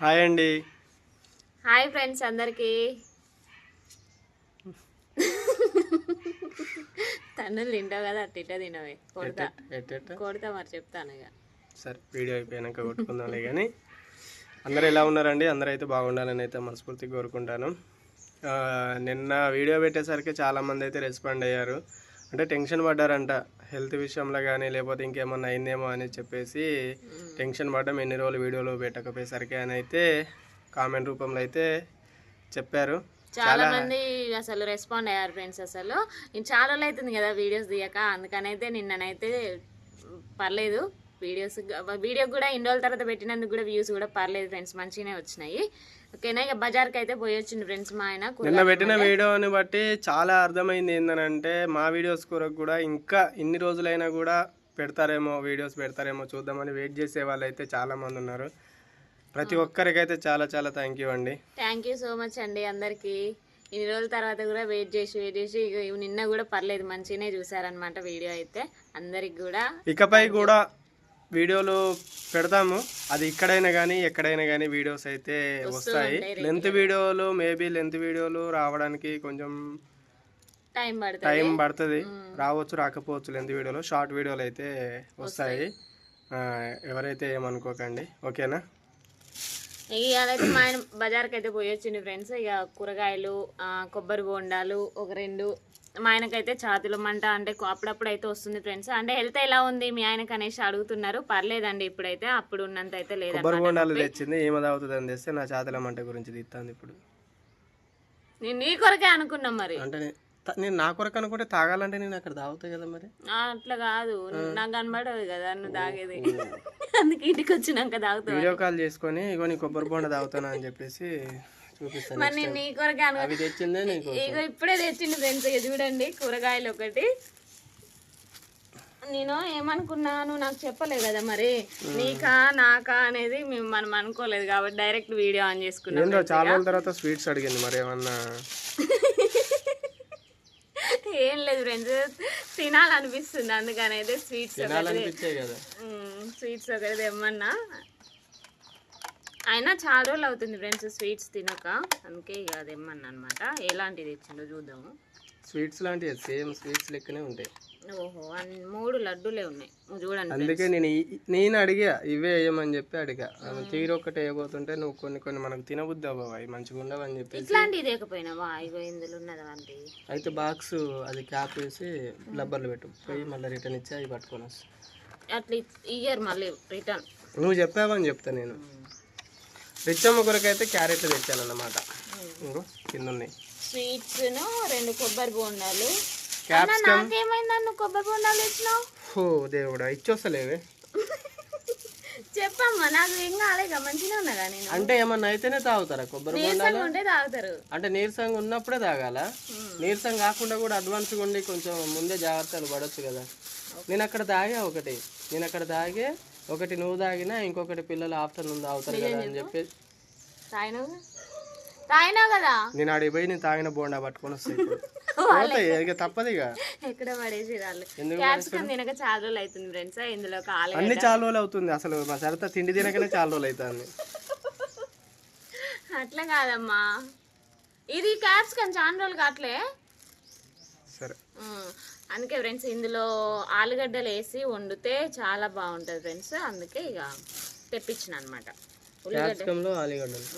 Hi అండి. Hi friends అందరికి. తన్నులు తింటావు కదా అట్ట ఇట్ట తినవే. కొడతా. కొడతా మరి చెప్తాను ఇక. సరే వీడియో అయిపోయాక కొట్టుకుందాంలే కానీ అందరూ ఎలా ఉన్నారండి? అందరూ అయితే బాగుండాలని అయితే మనస్ఫూర్తిగా కోరుకుంటాను. నిన్న వీడియో పెట్టేసరికి చాలామంది అయితే రెస్పాండ్ అయ్యారు. అంటే టెన్షన్ పడ్డారంట. హెల్త్ విషయంలో కానీ లేకపోతే ఇంకేమన్నా అయిందేమో అని చెప్పేసి టెన్షన్ పడ్డాం ఎన్ని రోజులు వీడియోలు పెట్టకపోయేసరికి అని అయితే కామెంట్ రూపంలో అయితే చెప్పారు. చాలా మంది అసలు రెస్పాండ్ అయ్యారు ఫ్రెండ్స్ అసలు. నేను చాలా రోజులు అవుతుంది కదా వీడియోస్ తీయక అందుకనైతే నిన్ననైతే పర్లేదు. వీడియోస్ వీడియో కూడా ఇన్ని రోజుల తర్వాత పెట్టినందుకు కూడా వ్యూస్ కూడా పర్లేదు ఫ్రెండ్స్ మంచిగానే వచ్చినాయి. ఓకేనా? ఇక బజార్కి అయితే పోయి వచ్చింది ఫ్రెండ్స్ మా ఆయన నిన్న పెట్టిన వీడియోని బట్టి చాలా అర్థమైంది ఏంటంటే మా వీడియోస్ కొరకు కూడా ఇంకా ఇన్ని రోజులైనా కూడా పెడతారేమో వీడియోస్ పెడతారేమో చూద్దామని వెయిట్ చేసే వాళ్ళు అయితే చాలా మంది ఉన్నారు. ప్రతి ఒక్కరికైతే చాలా చాలా థ్యాంక్ యూ అండి. థ్యాంక్ యూ సో మచ్ అండి అందరికి. ఇన్ని రోజుల తర్వాత కూడా వెయిట్ చేసి వెయిట్ చేసి నిన్న కూడా పర్లేదు మంచిగానే చూసారనమాట వీడియో అయితే అందరికి కూడా. ఇకపై కూడా వీడియోలు పెడతాము. అది ఇక్కడైనా కానీ ఎక్కడైనా కానీ వీడియోస్ అయితే వస్తాయి. లెంత్ వీడియోలు మేబీ లెంత్ వీడియోలు రావడానికి కొంచెం టైం పడుతుంది. టైం పడుతుంది. రావచ్చు రాకపోవచ్చు లెంత్ వీడియోలో. షార్ట్ వీడియోలు అయితే వస్తాయి. ఎవరైతే ఏమనుకోకండి. ఓకేనా? ఇవాళైతే మా ఆయన బజార్కి అయితే పోయి వచ్చింది ఫ్రెండ్స్ ఇక కూరగాయలు కొబ్బరి బోండాలు ఒక రెండు మా ఆయనకైతే ఛాతిలో మంట అంటే అప్పుడప్పుడు అయితే వస్తుంది ఫ్రెండ్స్. అంటే హెల్త్ ఎలా ఉంది మీ ఆయనకు అనేసి అడుగుతున్నారు. పర్లేదండి ఇప్పుడైతే అప్పుడు ఉన్నంత అయితే కొబ్బరి లేదన్నమాట బోండాలు తెచ్చింది ఏమి తాగుతుంది అని తెస్తే నా చేతల మంట గురించి తీస్తాను ఇప్పుడు. నేను నీ కొరకే అనుకున్నాం మరి. అంటే నేను నా కొరకు అనుకుంటే తాగాలంటే నేను అక్కడ తాగుతాయి కదా మరి. అట్లా కాదు. నాకు కనబడదు కదా నువ్వు తాగేది. అందుకే ఇంటికి వచ్చినాక తాగుతావు వీడియో కాల్ చేసుకొని ఇగో నీ కొబ్బరి బోండ తాగుతాను అని చెప్పేసి చూపిస్తాను మరి నేను అను అవి తెచ్చిందే నీకు ఇగో ఇప్పుడే తెచ్చిండు ఫ్రెండ్స్ చూడండి కూరగాయలు ఒకటి. నేను ఏమనుకున్నాను నాకు చెప్పలేదు కదా మరి. నీకా నాకా అనేది మేము మనం అనుకోలేదు కాబట్టి డైరెక్ట్ వీడియో ఆన్ చేసుకున్నాం చాలా రోజుల తర్వాత స్వీట్స్ అడిగింది మరి ఏమన్నా? ఏం లేదు ఫ్రెండ్స్ తినాలనిపిస్తుంది. అందుకని అయితే స్వీట్స్ స్వీట్స్ ఒకటి తెమ్మన్నా. అయినా చాలా రోజులు అవుతుంది ఫ్రెండ్స్ స్వీట్స్ తినక. అందుకే ఇక అది అనమాట ఎలాంటిది తెచ్చిండో చూద్దాము. స్వీట్స్ లాంటివి సేమ్ స్వీట్స్ లెక్కనే ఉంటాయి. ఓహో అన్ని మూడు లడ్డూలే ఉన్నాయి. చూడండి అందుకే నేను ఈ- నేను అడిగా ఇవే వేయమని చెప్పి అడిగా. ఆమె తీరు ఒక్కటి వేయబోతుంటే నువ్వు కొన్ని కొన్ని మనకు తినబుద్ది అవ్వవు అవి మంచిగా ఉండవు అని చెప్పేసి. ఇట్లాంటివి లేకపోయినావా ఇగో ఇందులో ఉన్నది అయితే బాక్స్ అది క్యాప్ వేసి రబ్బర్లు పెట్టు. పోయి మళ్ళీ రిటర్న్ ఇచ్చి అవి పట్టుకొని వస్తా. అట్లా ఇయ్యరు మళ్ళీ రిటర్న్. నువ్వు చెప్పావని చెప్తా నేను. రిచ్చమ్మ అయితే క్యారెట్లు తెచ్చానన్నమాట. ఇంకో కింద ఉన్నాయి స్వీట్స్ రెండు కొబ్బరి బోండాలు. క్యాప్సికమ్. కొబ్బరి బోండాలు ఇచ్చినావు ఓ దేవుడా ఇచ్చొస్తలేవే. చెప్పమ్మా నాకు ఏం మంచిగా నేను? అంటే ఏమన్నా అయితేనే తాగుతారా కొబ్బరి బొండాలు? ఉంటే తాగుతారు. అంటే నీరసంగా ఉన్నప్పుడే తాగాల? నీరసం కాకుండా కూడా అడ్వాన్స్గా ఉండి కొంచెం ముందే జాగ్రత్తలు పడవచ్చు కదా. నేను అక్కడ తాగా ఒకటి. నేను అక్కడ తాగే ఒకటి నువ్వు తాగినా ఇంకొకటి పిల్లలు ఆఫ్టర్నూన్ తాగుతారు కదా అని చెప్పి. తాగినావు తాగినావు కదా? నేను ఆడికి పోయి నేను తాగిన బోండా పట్టుకొని వస్తాయి తప్పదు ఇక. ఎక్కడ పడేసి క్యాప్సికమ్ తినక చాలా రోజులు అవుతుంది ఫ్రెండ్స్. ఇందులో అన్ని చాలా రోజులు అవుతుంది. అసలు మా సరిత తిండి తినకనే చాలా రోజులు అవుతుంది. అట్లా కాదమ్మా. ఇది క్యాప్సికమ్ చాలా రోజులు కావట్లే సరే. అందుకే ఫ్రెండ్స్ ఇందులో ఆలుగడ్డలు వేసి వండితే చాలా బాగుంటుంది ఫ్రెండ్స్. అందుకే ఇక తెప్పించిన అనమాట ఆలుగడ్డలు.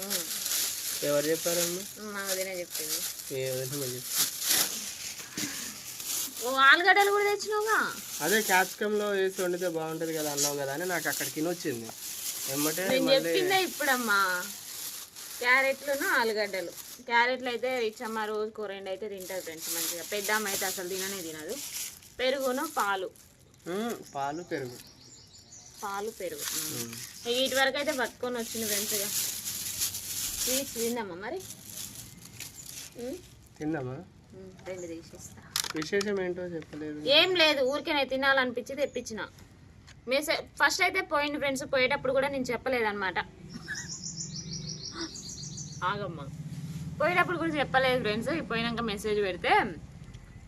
ఎవరు చెప్పారమ్మా? మా వదిన చెప్పింది. ఓ ఆలుగడ్డలు కూడా తెచ్చినావుగా? అదే క్యాప్సికంలో వేసి వండితే బాగుంటుంది కదా అన్నావు కదా అని నాకు అక్కడికి ఎమ్మటే నేను చెప్పిందే ఇప్పుడమ్మా. క్యారెట్లును ఆలుగడ్డలు. క్యారెట్లు అయితే రిచమ్మ రోజుకు రెండు అయితే తింటుంది ఫ్రెండ్స్ మంచిగా. పెద్దమ్మ అయితే అసలు తిననే తినదు. పెరుగును పాలు? పాలు పెరుగు. పాలు పెరుగు. ఇటు వరకు అయితే పట్టుకొని వచ్చింది ఫ్రెండ్స్ ఇక. స్వీట్స్ తిందామా మరి? తిందామా? రెండు తీసేస్తా. విశేషం ఏంటో చెప్పలేదు. ఏం లేదు ఊరికే నేను తినాలనిపించి తెప్పించిన. మెసేజ్ ఫస్ట్ అయితే పోయింది ఫ్రెండ్స్ పోయేటప్పుడు కూడా నేను చెప్పలేదన్నమాట. ఆగమ్మా. పోయేటప్పుడు కూడా చెప్పలేదు ఫ్రెండ్స్. పోయినాక మెసేజ్ పెడితే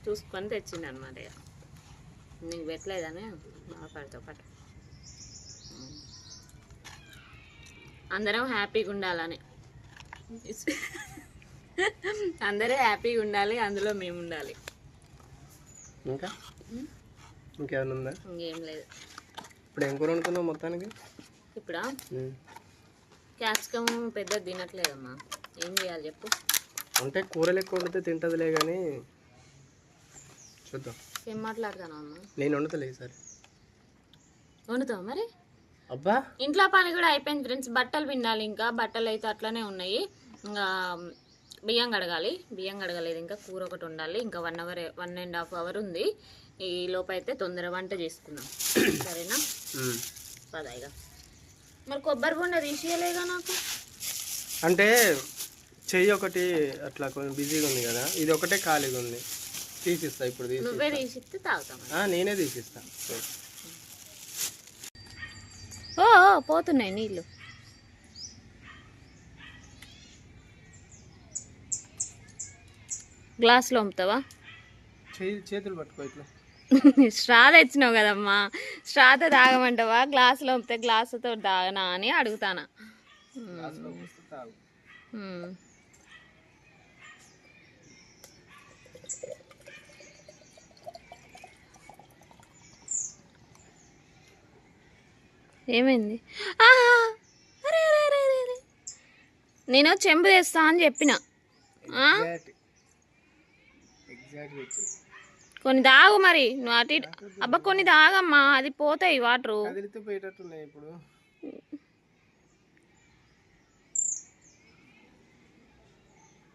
చూసుకొని తెచ్చింది అనమాట ఇక నీకు పెట్టలేదని పడితో పాటు. అందరం హ్యాపీగా ఉండాలని. అందరూ హ్యాపీగా ఉండాలి అందులో మేము ఉండాలి. ఇంకా? ఇంకేమైనా ఉందా? ఇంకేం లేదు. ఇప్పుడు ఏం కూర వండుకున్నావు మొత్తానికి? ఇప్పుడా. క్యాప్సికమ్ పెద్ద తినట్లేదమ్మా. ఏం చేయాలి చెప్పు? అంటే కూరలు ఎక్కువ వండితే తింటదిలే కానీ చూద్దాం. ఏం మాట్లాడతాను అమ్మా? నేను వండుతలే ఈసారి వండుతావు మరి? అబ్బా! ఇంట్లో పని కూడా అయిపోయింది ఫ్రెండ్స్. బట్టలు పిండాలి ఇంకా. బట్టలు అయితే అట్లనే ఉన్నాయి. ఇంకా బియ్యం కడగాలి. బియ్యం కడగలేదు. ఇంకా కూర ఒకటి ఉండాలి ఇంకా one hour one and half hour ఉంది. ఈ లోపు అయితే తొందర వంట చేసుకుందాం. సరేనా. పదాయిగా మరి కొబ్బరి బొండ తీసేయలేగా నాకు? అంటే చెయ్యి ఒకటి అట్లా కొంచెం బిజీగా ఉంది కదా ఇది ఒకటే ఖాళీగా ఉంది. తీసిస్తా ఇప్పుడు నువ్వే తీసిస్తే తాగుతాం ఆ, నేనే తీసిస్తా. ఓ ఓ, పోతున్నాయి నీళ్ళు. గ్లాస్లో అమ్ముతావా? చెయ్యి చేతులు పట్టుకో ఇట్లా. స్ట్రా తెచ్చినావు కదమ్మా. స్ట్రాతో తాగమంటావా? గ్లాసులో అమ్మితే గ్లాసుతో తాగనా అని అడుగుతానా. ఏమైంది. నేను చెంబు తెస్తా అని చెప్పిన. కొన్ని తాగు మరి. నువ్వు అటు ఇటు అబ్బా కొన్ని తాగమ్మా. అది పోతాయి వాటరు. ఇప్పుడు.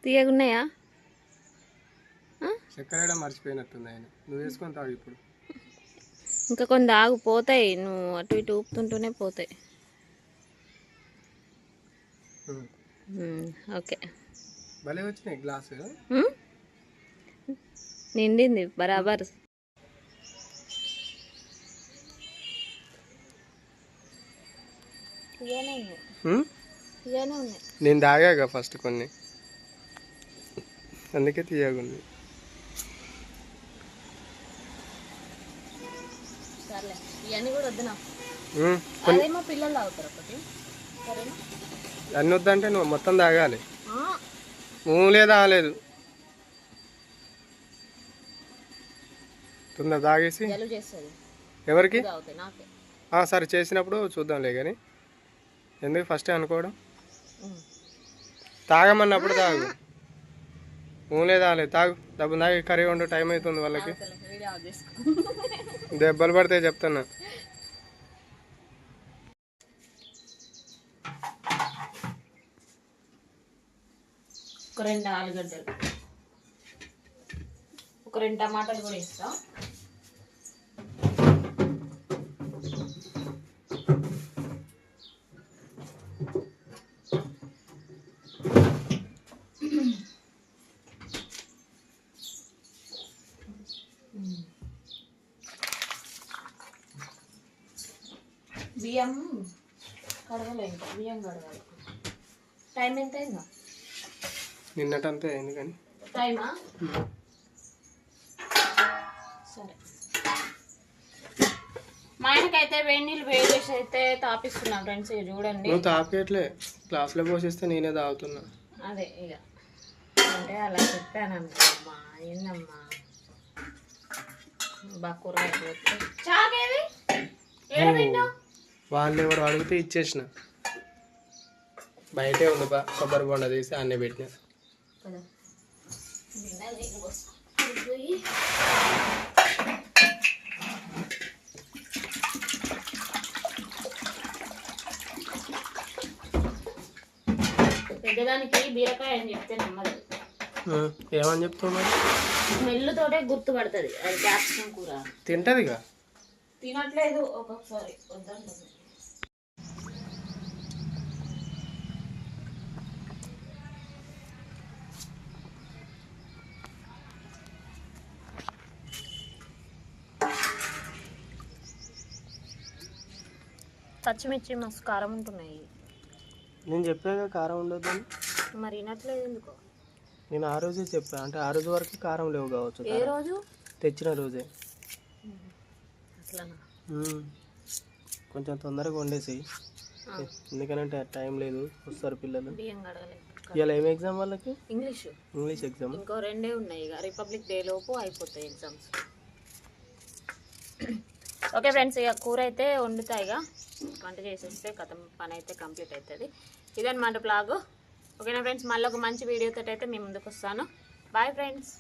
తీయగున్నాయా? చక్కెర వేయడం మర్చిపోయినట్టుంది ఆయన. నువ్వు వేసుకొని తాగు ఇప్పుడు. ఇంకా కొన్ని తాగు పోతాయి. నువ్వు అటు ఇటు ఊపుతుంటూనే పోతాయి. ఓకే. భలే వచ్చినాయి గ్లాసు? నిండింది బరాబర్. నేను తాగాక ఫస్ట్ కొన్ని. అందుకే తీయగుంది. అన్ని వద్దంటే నువ్వు మొత్తం తాగాలి. ఆ, మూలే తాగలేదు తొందర తాగేసి ఎవరికి? సరే చేసినప్పుడు చూద్దాంలే కానీ ఎందుకు ఫస్టే అనుకోవడం. తాగమన్నప్పుడు తాగు. మూలే తాగలేదు తాగు. డబ్బు తాగి కర్రీ వండు టైం అవుతుంది వాళ్ళకి. దెబ్బలు పడితే చెప్తున్నా. ఒక రెండు ఆలుగడ్డలు ఒక రెండు టమాటాలు కూడా ఇస్తా. బియ్యం కడగలే ఇంకా బియ్యం కడగాలి టైం ఎంత అయిందా నిన్నటంతే అయింది కానీ. టైమా సరే. మా ఆయనకైతే వేడి నీళ్ళు వేడి చేసి అయితే తాపిస్తున్నాం ఫ్రెండ్స్ ఇక చూడండి. నువ్వు తాపేయట్లే గ్లాస్లో పోసేస్తే నేనే తాగుతున్నా. అదే ఇక. అంటే అలా చెప్పాను అనుకోమ్మా ఏందమ్మా? బాగా కూరగాయలు చాకేది? ఏడ వాళ్ళు ఎవరు అడిగితే ఇచ్చేసిన. బయటే ఉంది బా కొబ్బరి బొండ తీసి అన్నీ పెట్టిన. పెద్దదానికి బీరకాయ అని చెప్తే నమ్మదు. ఏమని చెప్తావు మరి? గుర్తుపడుతుంది అది క్యాప్సికం కూర తింటదిగా? తినట్లేదు ఒక్కొక్కసారి వద్దంటుంది పచ్చిమిర్చి మస్తు కారం ఉంటున్నాయి. నేను చెప్పాక కారం ఉండొద్దని? మరి వినట్లేదు ఎందుకో? నేను ఆ రోజే చెప్పా అంటే ఆ రోజు వరకు కారం లేవు కావచ్చు ఏ రోజు? తెచ్చిన రోజే. కొంచెం తొందరగా వండేసి. ఎందుకనంటే టైం లేదు వస్తారు పిల్లలు. ఇవాళ ఏం ఎగ్జామ్ వాళ్ళకి? ఇంగ్లీషు. ఇంగ్లీష్ ఎగ్జామ్ ఇంకో రెండే ఉన్నాయి ఇక. రిపబ్లిక్ డే లోపు అయిపోతాయి ఎగ్జామ్స్ ఓకే ఫ్రెండ్స్ ఇక కూర అయితే వండుతాయి ఇక. వంట చేసేస్తే కథ పని అయితే కంప్లీట్ అవుతుంది. ఇదన్నమాట బ్లాగ్ ఓకేనా ఫ్రెండ్స్ మళ్ళీ ఒక మంచి వీడియోతో అయితే మీ ముందుకు వస్తాను. Bye friends